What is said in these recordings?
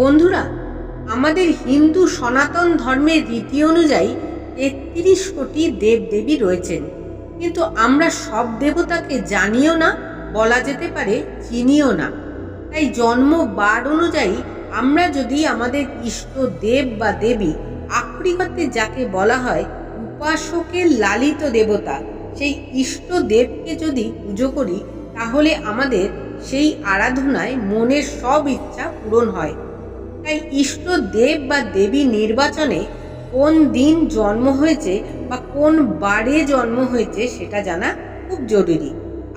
বন্ধুরা, আমাদের হিন্দু সনাতন ধর্মের রীতি অনুযায়ী তেত্রিশ কোটি দেবদেবী রয়েছেন। কিন্তু আমরা সব দেবতাকে জানিও না, বলা যেতে পারে চিনিও না। তাই জন্ম বার অনুযায়ী আমরা যদি আমাদের ইষ্ট দেব বা দেবী আক্ষরিকতে যাকে বলা হয় উপাসকের লালিত দেবতা, সেই ইষ্ট দেবকে যদি পুজো করি, তাহলে আমাদের সেই আরাধনায় মনের সব ইচ্ছা পূরণ হয়। তাই ইষ্ট দেব বা দেবী নির্বাচনে কোন দিন জন্ম হয়েছে বা কোন বারে জন্ম হয়েছে সেটা জানা খুব জরুরি।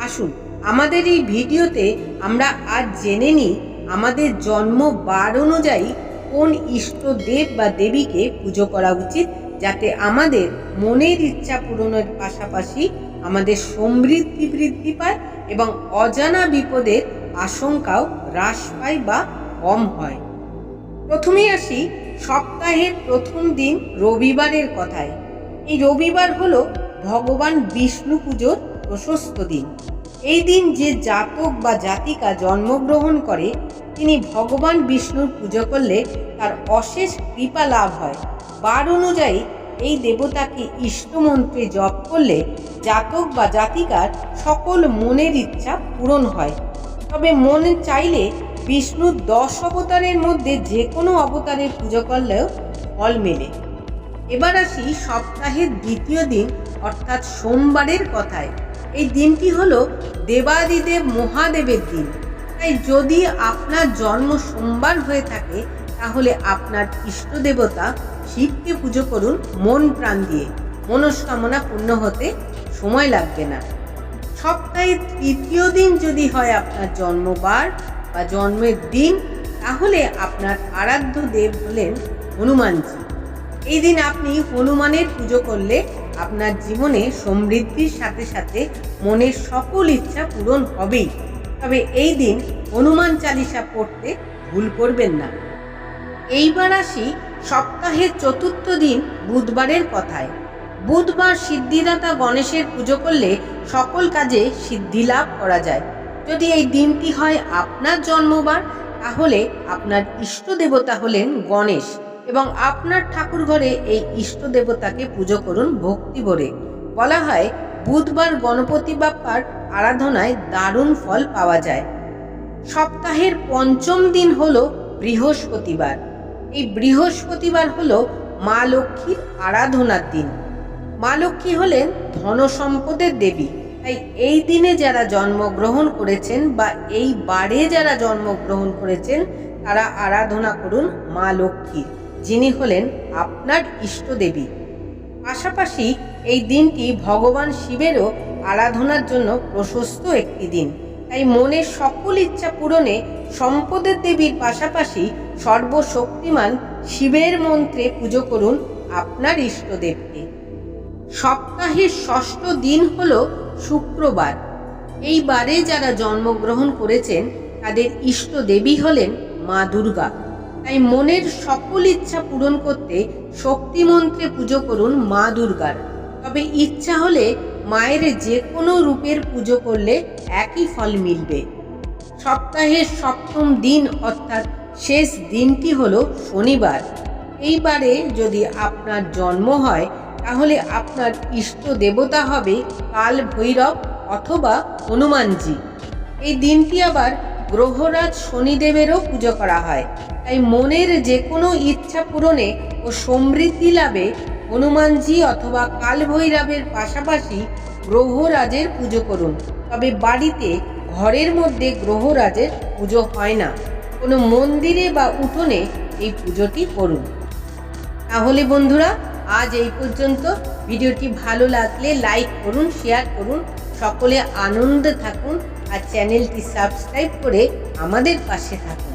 আসুন, আমাদের এই ভিডিওতে আমরা আজ জেনে নিই আমাদের জন্ম বার অনুযায়ী কোন ইষ্ট দেব বা দেবীকে পুজো করা উচিত, যাতে আমাদের মনের ইচ্ছা পূরণের পাশাপাশি আমাদের সমৃদ্ধি বৃদ্ধি পায় এবং অজানা বিপদের আশঙ্কাও হ্রাস পায় বা কম হয়। প্রথমেই আসি সপ্তাহের প্রথম দিন রবিবারের কথায়। এই রবিবার হলো ভগবান বিষ্ণু পুজোর প্রশস্ত দিন। এই দিন যে জাতক বা জাতিকা জন্মগ্রহণ করে, তিনি ভগবান বিষ্ণুর পুজো করলে তার অশেষ কৃপা লাভ হয়। বার অনুযায়ী এই দেবতাকে ইষ্টমন্ত্রে জপ করলে জাতক বা জাতিকার সকল মনের ইচ্ছা পূরণ হয়। তবে মনে চাইলে বিষ্ণুর দশ অবতারের মধ্যে যে কোনো অবতারের পুজো করলেও ফল মেলে। এবার আসি সপ্তাহের দ্বিতীয় দিন, অর্থাৎ সোমবারের কথায়। এই দিনটি হলো দেবাদিদেব মহাদেবের দিন। তাই যদি আপনার জন্ম সোমবার হয়ে থাকে, তাহলে আপনার ইষ্ট দেবতা শিবকে পুজো করুন মন প্রাণ দিয়ে। মনস্কামনা পূর্ণ হতে সময় লাগবে না। সপ্তাহের তৃতীয় দিন যদি হয় আপনার জন্মবার বা জন্মের দিন, তাহলে আপনার আরাধ্য দেব হলেন হনুমানজি। এই দিন আপনি হনুমানের পুজো করলে আপনার জীবনে সমৃদ্ধির সাথে সাথে মনের সকল ইচ্ছা পূরণ হবেই। তবে এই দিন হনুমান চালিসা পড়তে ভুল করবেন না। এইবার আসি সপ্তাহের চতুর্থ দিন বুধবারের কথায়। বুধবার সিদ্ধিদাতা গণেশের পুজো করলে সকল কাজে সিদ্ধি লাভ করা যায়। যদি এই দিনটি হয় আপনার জন্মবার, তাহলে আপনার ইষ্ট দেবতা হলেন গণেশ এবং আপনার ঠাকুর ঘরে এই ইষ্ট দেবতাকে পুজো করুন ভক্তি ভরে। বলা হয়, বুধবার গণপতি বাপ্পার আরাধনায় দারুণ ফল পাওয়া যায়। সপ্তাহের পঞ্চম দিন হল বৃহস্পতিবার। এই বৃহস্পতিবার হল মা লক্ষ্মীর আরাধনার দিন। মা লক্ষ্মী হলেন ধন সম্পদের দেবী। তাই এই দিনে যারা জন্মগ্রহণ করেছেন বা এই বারে যারা জন্মগ্রহণ করেছেন, তারা আরাধনা করুন মা লক্ষ্মী যিনি হলেন আপনার ইষ্ট দেবী পাশাপাশি এই দিনটি ভগবান শিবেরও আরাধনার জন্য প্রশস্ত একটি দিন। তাই মনের সকল ইচ্ছা পূরণে সম্পদের দেবীর পাশাপাশি সর্বশক্তিমান শিবের মন্ত্রে পুজো করুন আপনার ইষ্টদেবকে। সপ্তাহের ষষ্ঠ দিন হল শুক্রবার। এই বারে যারা জন্মগ্রহণ করেছেন, তাদের ইষ্ট দেবী হলেন মা দুর্গা। তাই মনের সকল ইচ্ছা পূরণ করতে শক্তি মন্ত্রে পুজো করুন মা দুর্গার। তবে ইচ্ছা হলে মায়ের যে কোনো রূপের পুজো করলে একই ফল মিলবে। সপ্তাহের সপ্তম দিন অর্থাৎ শেষ দিনটি হলো শনিবার। এইবারে যদি আপনার জন্ম হয় তাহলে আপনার ইষ্ট দেবতা হবে কাল ভৈরব অথবা হনুমানজি। এই দিনটি আবার গ্রহরাজ শনিদেবেরও পুজো করা হয়। তাই মনের যে কোনো ইচ্ছা পূরণে ও সমৃদ্ধি লাভে হনুমানজি অথবা কাল ভৈরবের পাশাপাশি গ্রহরাজের পুজো করুন। তবে বাড়িতে ঘরের মধ্যে গ্রহরাজের পুজো হয় না। কোনো মন্দিরে বা উঠোনে এই পুজোটি করুন। তাহলে বন্ধুরা আজ এই পর্যন্ত। ভিডিওটি ভালো লাগলে লাইক করুন শেয়ার করুন, সকলে আনন্দে থাকুন, আর চ্যানেলটি সাবস্ক্রাইব করে আমাদের পাশে থাকুন।